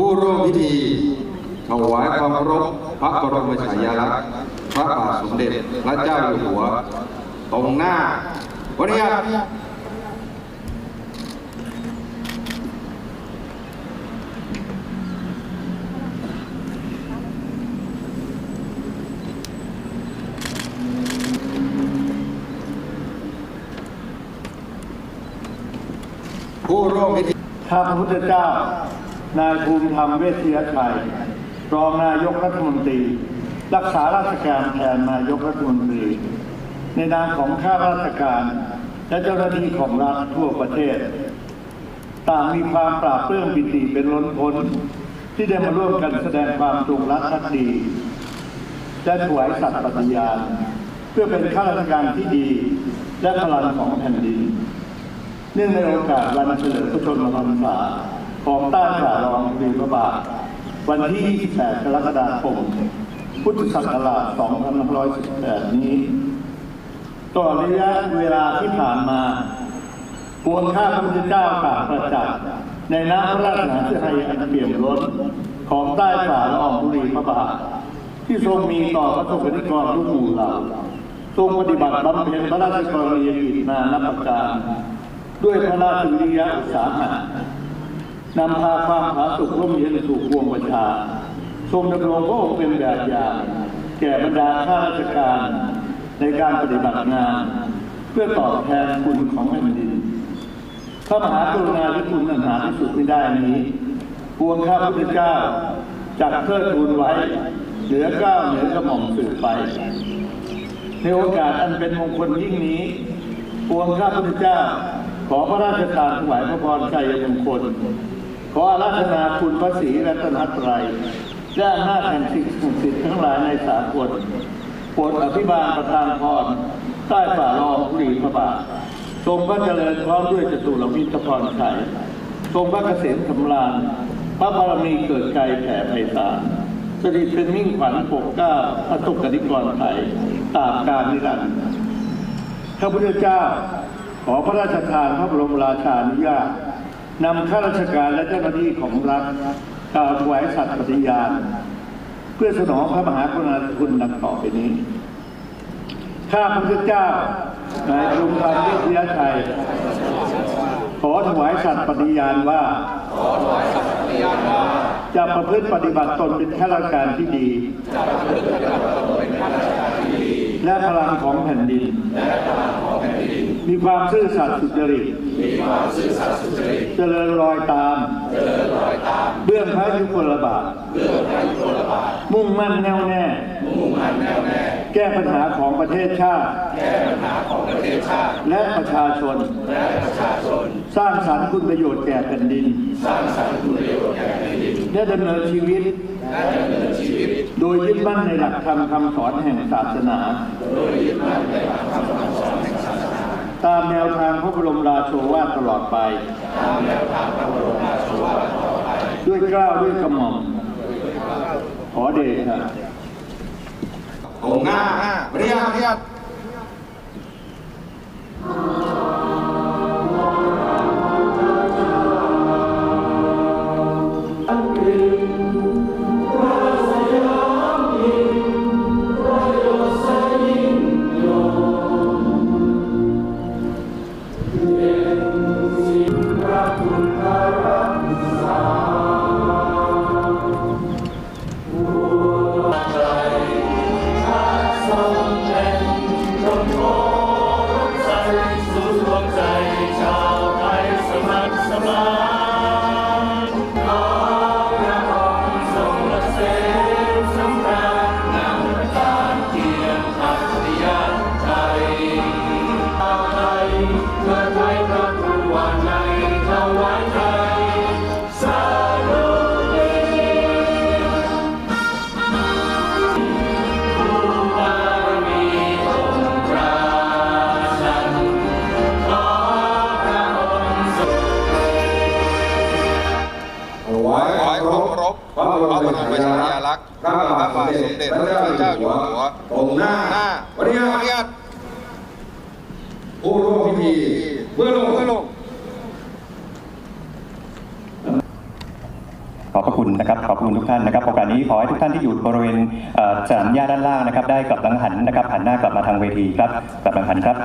ผู้ร่วมพิธีถวายความเคารพพระบรมฉายาลักษณ์พระบาทสมเด็จพระเจ้าอยู่หัว ตรงหน้าวันนี้ครับผู้ร่วมพิธีข้าพระพุทธเจ้า นายภูมิธรรมเวชยชัยรองนายกรัฐมนตรี รักษาราชการแทนนายกรัฐมนตรี ในนามของข้าราชการ และเจ้าหน้าที่ของรัฐทั่วประเทศ ต่างมีความปราบปลื้มปิติเป็นล้นพ้น ที่ได้มาร่วมกันแสดงความจงรักภักดี และถวายสัตย์ปฏิญาณ เพื่อเป็นข้าราชการที่ดี และพลังของแผ่นดิน เนื่องในโอกาสวันเฉลิมพระชนมพรรษา ของต้านฝ่ารองรีพระบาท วันที่ 28 กรกฎาคม พุทธศักราช 2518 นี้ตลอดระยะเวลาที่ผ่านมาปวงข้าพระพุทธเจ้ากราบประจักษ์ในน้ำพระราชหฤทัยอันเปี่ยมล้นของใต้ฝ่าละอองธุลีพระบาทที่ทรงมีต่อพระสงฆ์นิกรทุกหมู่เหล่าทรงปฏิบัติบำเพ็ญพระราชกรณียกิจนานับประการ ด้วยพระราชวิริยะอุตสาหะ นำพาความผาสุกร่มเย็นสู่พวงประชา ทรงดำรงพระองค์เป็นแบบอย่างแก่บรรดาข้าราชการในการปฏิบัติงาน เพื่อตอบแทนคุณของแผ่นดินพระมหากรุณาธิคุณอันหาที่สุดไม่ได้นี้พวงข้าพระพุทธเจ้าจักเทิดทูนไว้ เหนือเก้าเหนือกระหม่อมสืบไป ในโอกาสอันเป็นมงคลยิ่งนี้พวงข้าพุทธเจ้าขอพระราชทานถวายพระพรชัยมงคล ขอราธนาคุณพระศรีรัตนตรัยและอำนาแห่งสิ่งศักดิ์สิทธิ์ทั้งหลายในสากลโปรดอภิบาลประทานพรใต้ฝ่ารองธุลีพระบาททรงพระเจริญพร้อมด้วยจตุรวิทย์พรชัยทรงพระเกษมสำราญ พระบารมีเกิดไกลแผ่ไพศาลสถิตเป็นมิ่งขวัญปกเก้าพระสุกนิกรไทยตามกาลนิรันดร์ข้าพุทธเจ้า ขอพระราชทานพระบรมราชานุญาต นำข้าราชการและเจ้าหน้าที่ของรัฐกล่าวถวายสัตย์ปฏิญาณ เพื่อสนองพระมหากรุณาธิคุณดังต่อไปนี้ข้าพระพุทธเจ้านายภูมิธรรมเวชยชัย ขอถวายสัตย์ปฏิญาณว่า จะประพฤติปฏิบัติตนเป็นข้าราชการที่ดี และพลังของแผ่นดิน มีความซื่อสัตย์สุจริต เจริญรอยตาม เบื้องพระยุคลบาท มุ่งมั่นแน่วแน่ แก้ปัญหาของประเทศชาติ และประชาชน สร้างสรรค์คุณประโยชน์แก่แผ่นดินและดำเนินชีวิต โดยยึดมั่นในหลักธรรมคำสอนแห่งศาสนา ตามแนวทางพระบรมราโชวาทตลอดไป ด้วยกล้าวด้วยกระหม่อม ขอเดชะองค์หน้าเรียกเรียก งหน้าหน้าวันนี้ขออนุญาตผู้ร่วมพิธีเมื่อลงเพื่อลงขอบพระคุณนะครับขอบคุณทุกท่านนะครับโอกาสนี้ขอให้ทุกท่านที่อยู่บริเวณเอ่อสนามหญ้าด้านล่างนะครับ ได้กลับหลังหันนะครับหันหน้ากลับมาทางเวทีครับกลับหลังหันครับ